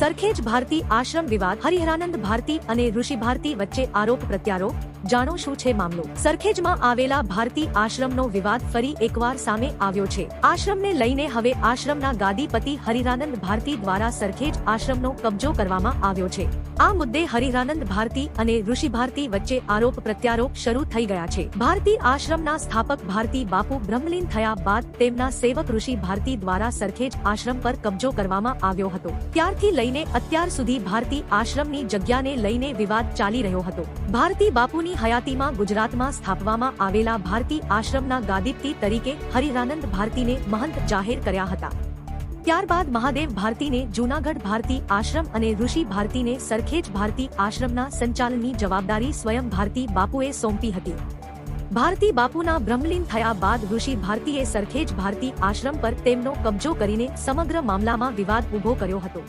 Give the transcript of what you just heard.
સરખેજ ભારતી આશ્રમ વિવાદ હરિહરાનંદ ભારતી અને ઋષિ ભારતી વચ્ચે આરોપ પ્રત્યારોપ જાણો શું છે મામલો? સરખેજમાં આવેલા ભારતી આશ્રમનો વિવાદ ફરી એકવાર સામે આવ્યો છે. આશ્રમને લઈને હવે આશ્રમના ગાદીપતિ હરિરાનંદ ભારતી દ્વારા સરખેજ આશ્રમનો કબજો કરવામાં આવ્યો છે. આ મુદ્દે હરિરાનંદ ભારતી અને ઋષિ ભારતી વચ્ચે આરોપ પ્રત્યારોપ શરૂ થઈ ગયા છે. ભારતી આશ્રમના સ્થાપક ભારતી બાપુ બ્રહ્મલીન થયા બાદ તેમના સેવક ઋષિ ભારતી દ્વારા સરખેજ આશ્રમ પર કબજો કરવામાં આવ્યો હતો. ત્યારથી લઈને અત્યાર સુધી ભારતી આશ્રમની જગ્યાને લઈને વિવાદ ચાલી રહ્યો હતો. ભારતી બાપુની હયાતીમાં ગુજરાતમાં સ્થાપવામાં આવેલા ભારતી આશ્રમના ગાદીપતિ તરીકે હરિરાનંદ ભારતીને મહંત જાહેર કર્યા હતા. ત્યારબાદ મહાદેવ ભારતીને જૂનાગઢ ભારતી આશ્રમ અને ઋષિ ભારતીને સરખેજ ભારતી આશ્રમના સંચાલનની જવાબદારી સ્વયં ભારતી બાપુએ સોંપી હતી. ભારતી બાપુના બ્રહ્મલીન થયા બાદ ઋષિ ભારતીએ સરખેજ ભારતી આશ્રમ પર તેમનો કબજો કરીને સમગ્ર મામલામાં વિવાદ ઊભો કર્યો હતો.